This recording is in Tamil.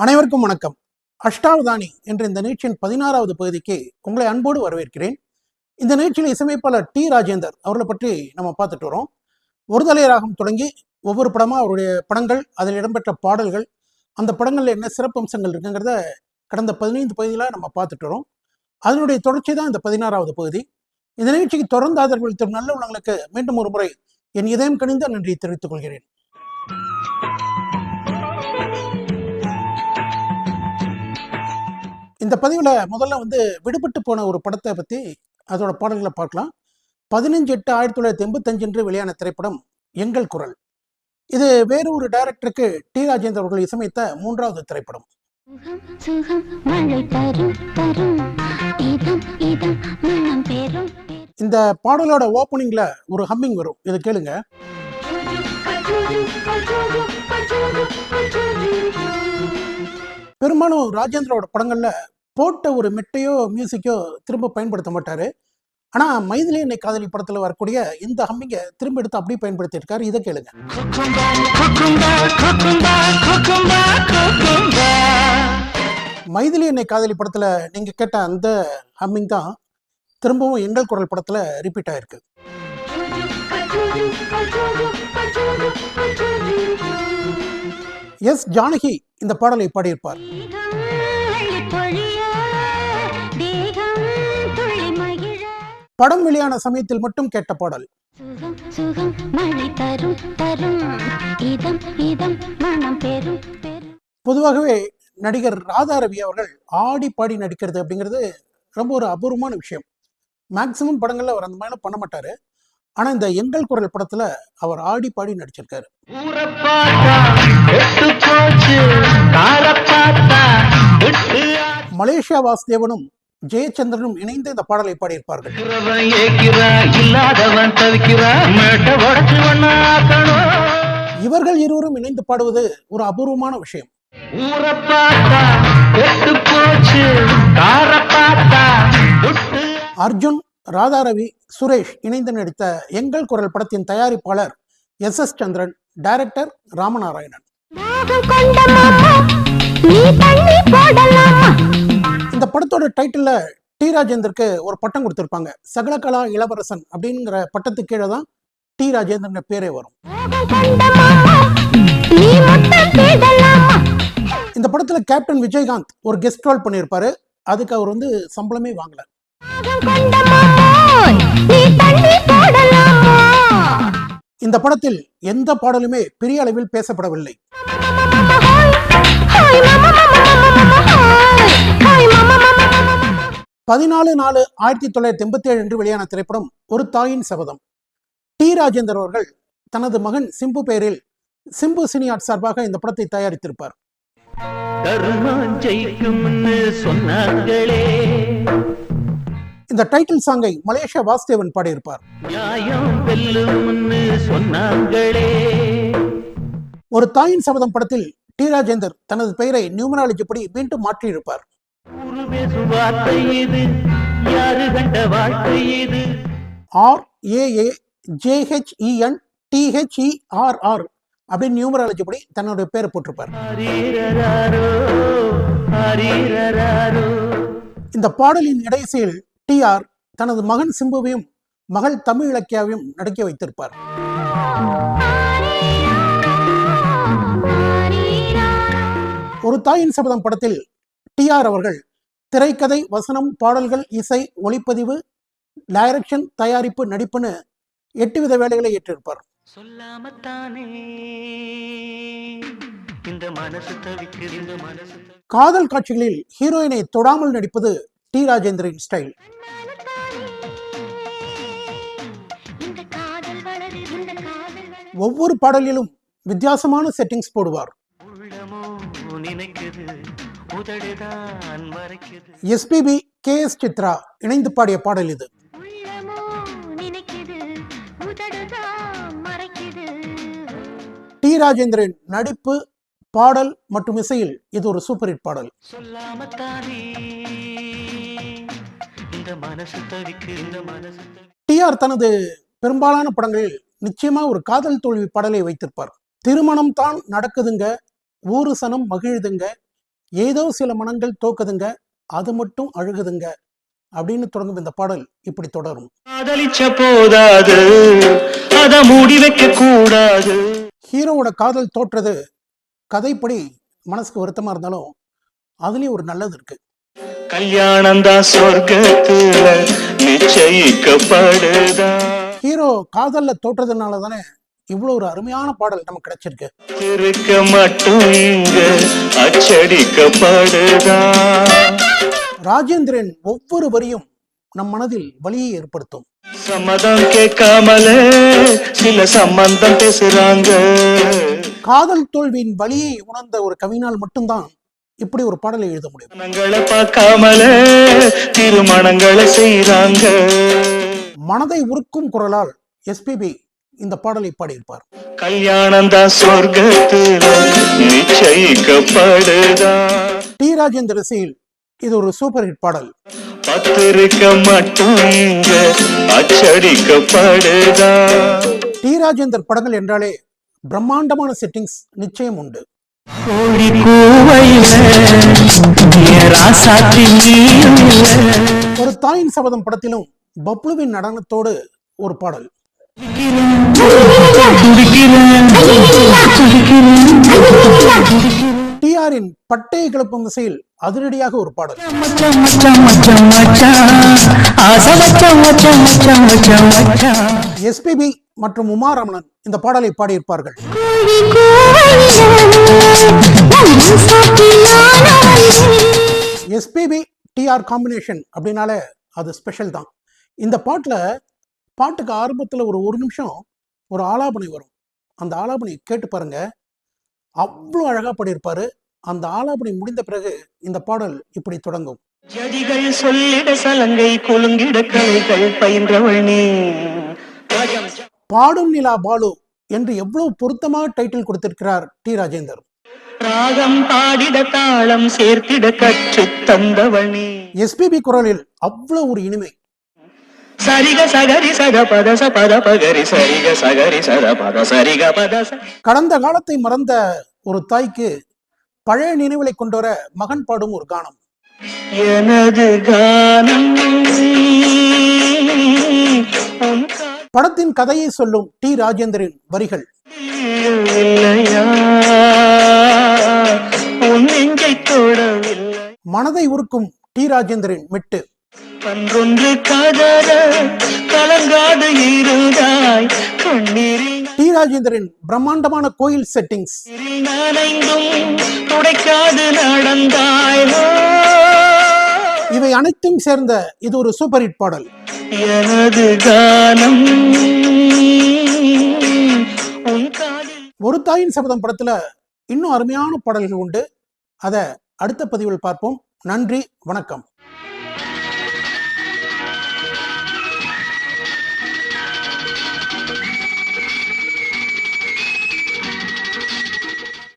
அனைவருக்கும் வணக்கம். அஷ்டாவதானி என்ற இந்த நிகழ்ச்சியின் பதினாறாவது பகுதிக்கு உங்களை அன்போடு வரவேற்கிறேன். இந்த நிகழ்ச்சியில் இசையமைப்பாளர் டி ராஜேந்தர் அவர்களை பற்றி நம்ம பார்த்துட்டு வரோம். ஒரு தலையராகம் தொடங்கி ஒவ்வொரு படமா அவருடைய படங்கள் அதில் இடம்பெற்ற பாடல்கள் அந்த படங்களில் என்ன சிறப்பம்சங்கள் இருக்குங்கிறத கடந்த பதினைந்து பகுதியில் நம்ம பார்த்துட்டு வரோம். அதனுடைய தொடர்ச்சி தான் இந்த பதினாறாவது பகுதி. இந்த நிகழ்ச்சிக்கு தொடர்ந்து ஆதரவு அளித்த நல்ல உள்ளங்களுக்கு மீண்டும் ஒரு முறை என் இதயம் கணிந்த நன்றியை தெரிவித்துக் கொள்கிறேன். இந்த பதிவில் முதல்ல வந்து விடுபட்டு போன ஒரு படத்தை பற்றி அதோட பாடல்களை பார்க்கலாம். பதினஞ்சு எட்டு ஆயிரத்தி தொள்ளாயிரத்தி எண்பத்தஞ்சு என்று வெளியான திரைப்படம் எங்கள் குரல். இது வேறு ஒரு டைரக்டருக்கு டி ராஜேந்தர் அவர்கள் இசையமைத்த மூன்றாவது திரைப்படம். இந்த பாடலோட ஓப்பனிங்ல ஒரு ஹம்மிங் வரும். இது கேளுங்க. பெரும்பாலும் ராஜேந்திரோட படங்கள்ல போட்ட ஒரு மெட்டையோ மியூசிக்கோ திரும்ப பயன்படுத்த மாட்டாரு. ஆனா மைதிலி என்னை காதலி படத்துல வரக்கூடிய இந்த ஹம்மிங்கை திரும்ப எடுத்து அப்படியே பயன்படுத்தியிருக்காரு. இதை கேளுங்க. மைதிலி என்னை காதலி படத்துல நீங்க கேட்ட அந்த ஹம்மிங் தான் திரும்பவும் எங்கள் குரல் படத்துல ரிப்பீட் ஆயிருக்கு. எஸ் ஜானகி இந்த பாடலை பாடியிருப்பார். படம் வெளியான சமயத்தில் மட்டும் கேட்ட பாடல். பொதுவாகவே நடிகர் ராதா ரவி அவர்கள் ஆடி பாடி நடிக்கிறது அப்படிங்கிறது ரொம்ப ஒரு அபூர்வமான விஷயம். மேக்சிமம் படங்கள்ல அவர் அந்த மாதிரிலாம் பண்ண மாட்டாரு. ஆனா இந்த எங்கள் குரல் படத்துல அவர் ஆடி பாடி நடிச்சிருக்காரு. மலேசியா வாசுதேவனும் ஜெயச்சந்திரனும் இணைந்து இந்த பாடலை பாடியிருப்பார்கள். இவர்கள் இருவரும் இணைந்து பாடுவது ஒரு அபூர்வமான விஷயம். அர்ஜுன் ராதாரவி சுரேஷ் இணைந்து நடித்த எங்கள் குரல் படத்தின் தயாரிப்பாளர் S S Chandran director Ramanarayanan. இந்த படத்தோட டைட்டில்ல டி. ராஜேந்தருக்கு ஒரு பட்டம் கொடுத்திருப்பாங்க. சகலகலா இளவரசன் அப்படிங்கிற பட்டத்துக்கு கீழே தான் டி. ராஜேந்திரன் பேரே வரும். இந்த படத்துல கேப்டன் விஜயகாந்த் ஒரு கெஸ்ட் ரோல் பண்ணியிருப்பாரு. அதுக்கு அவர் வந்து சம்பளமே வாங்கல. இந்த படத்தில் எந்த பாடலுமே பெரிய அளவில் பேசப்படவில்லை. பதினாலு நாலு ஆயிரத்தி தொள்ளாயிரத்தி எண்பத்தி ஏழு என்று வெளியான திரைப்படம் ஒரு தாயின் சபதம். டி ராஜேந்தர் அவர்கள் தனது மகன் சிம்பு பெயரில் சிம்பு சினியாட் சார்பாக இந்த படத்தை தயாரித்திருப்பார். கருமான் ஜெயிக்கும்னு சொன்னாங்களே இந்த டைட்டில் சாங்கை மலேசியா வாசுதேவன் பாடியிருப்பார். ஒரு தாயின் சபதம் படத்தில் டி ராஜேந்தர் தனது பெயரை நியூமராலஜி படி மீண்டும் மாற்றியிருப்பார். ஆர் ஏஏ ஜேஹெச்இஎன் டிஹெச்இஆர்ஆர் அப்படின்னு நியூமராலஜி படி தன்னுடைய பேரை போட்டிருப்பார். இந்த பாடலின் இடையிசையில் டிஆர் தனது மகன் சிம்புவையும் மகள் தமிழ் இலக்கியாவையும் நடிக்க வைத்திருப்பார். ஒரு தாயின் சபதம் படத்தில் டிஆர் அவர்கள் திரைக்கதை வசனம் பாடல்கள் இசை ஒளிப்பதிவு டைரக்ஷன் தயாரிப்பு நடிப்புன்னு எட்டு வித வேலைகளை ஏற்றிருப்பார். காதல் காட்சிகளில் ஹீரோயினை தொடாமல் நடிப்பது டி ராஜேந்திரின் ஸ்டைல் ஒவ்வொரு பாடலிலும் வித்தியாசமான செட்டிங்ஸ் போடுவார். எஸ்பிபி கே எஸ் சித்ரா இணைந்து பாடிய பாடல் இது. டி ராஜேந்திரன் நடிப்பு பாடல் மற்றும் இசையில் இது ஒரு சூப்பர் ஹிட் பாடல். சொல்லாமத்தானே. இந்த மனசு தவிக்கு இந்த மனசு தவி டிஆர் தனது பெரும்பாலான படங்களில் நிச்சயமா ஒரு காதல் தோல்வி பாடலை வைத்திருப்பார். திருமணம் தான் நடக்குதுங்க ஊரு சனம் மகிழுதுங்க ஏதோ சில மனங்கள் தோக்குதுங்க அது மட்டும் அழுகுதுங்க அப்படின்னு தொடங்கும் இந்த பாடல் இப்படி தொடரும். காதலிச்ச போதாது அத மூடி வைக்க கூடாது. ஹீரோவோட காதல் தோற்றது கதைப்படி மனசுக்கு வருத்தமா இருந்தாலும் அதுலயும் ஒரு நல்லது இருக்கு. கல்யாணம் தான் சொர்க்கத்துல நிச்சயிக்கப்படுதா? ஹீரோ காதல்ல தோற்றதுனால தானே இவ்வளோ ஒரு அருமையான பாடல் நமக்கு கிடைச்சிருக்கு. இருக்க மட்டும் இங்க அச்சடிக்கப்படுதா? ராஜேந்திரன் ஒவ்வொரு வரியும் நம் மனதில் வலியை ஏற்படுத்தும். சம்மதம் கேட்காமலே சில சம்பந்தம் பேசுறாங்க. காதல் தோல்வியின் வலியை உணர்ந்த ஒரு கவினால் மட்டும்தான் இப்படி ஒரு பாடலை எழுத முடியும். திருமணங்களை செய்றாங்க. மனதை உருக்கும் குரலால் எஸ்பிபி இந்த பாடலை பாடியிருப்பார். கல்யாணம் தான் டி ராஜேந்தர் இசையில் இது ஒரு சூப்பர் ஹிட் பாடல். பத்திரிக்க மட்டும் டி ராஜேந்தர் படங்கள் என்றாலே பிரம்மாண்டமான செட்டிங்ஸ் நிச்சயம் உண்டு. கோழி ஒரு தாயின் சபதம் படத்திலும் பப்ளுவின் நடனத்தோடு ஒரு பாடல். டிஆரின் பட்டையை கிளப்பும் இசையில் அதிரடியாக ஒரு பாடல். எஸ்பிபி மற்றும் உமா ரமணன் இந்த பாடலை பாடியிருப்பார்கள். எஸ்பிபி டிஆர் காம்பினேஷன் அப்படின்னாலே அது ஸ்பெஷல் தான். இந்த பாட்டில் பாட்டுக்கு ஆரம்பத்தில் ஒரு ஒரு நிமிஷம் ஒரு ஆலாபனை வரும். அந்த ஆலாபனை கேட்டு பாருங்க. அவ்வளோ அழகாக பாடியிருப்பாரு. அந்த ஆலாபனை முடிந்த பிறகு இந்த பாடல் இப்படி தொடங்கும். ஜதிகள் சொல்லிட சலங்கை குலுங்கிட கலைகள் பயின்றவள் பாடும் நிலா பாலு என்று எவ்வளவு பொருத்தமாக டைட்டில் கொடுத்திருக்கிறார் டி ராஜேந்தர். ராகம் பாடிட தாளம் சேர்த்திட கற்று தந்தவள் நீ எஸ்பிபி குரலில் அவ்வளோ ஒரு இனிமை. சரிக சகரி சக பதச பத பகரி சரிக சகரி சத பத சரிக பதச கடந்த காலத்தை மறந்த ஒரு தாய்க்கு பழைய நினைவுகளை கொண்டு வர மகன் பாடும் ஒரு கானம். எனது கானம் படத்தின் கதையை சொல்லும் டி ராஜேந்தரின் வரிகள். மனதை உருக்கும் டி ராஜேந்தரின் மெட்டு. டி ராஜேந்தரின் பிரம்மாண்டமான கோயில் செட்டிங்ஸ் இவை அனைத்தும் சேர்ந்த இது ஒரு சூப்பர் ஹிட் பாடல். எனது கானம் ஒரு தாயின் சபதம் படத்துல இன்னும் அருமையான பாடல்கள் உண்டு. அதை அடுத்த பதிவில் பார்ப்போம். நன்றி வணக்கம்.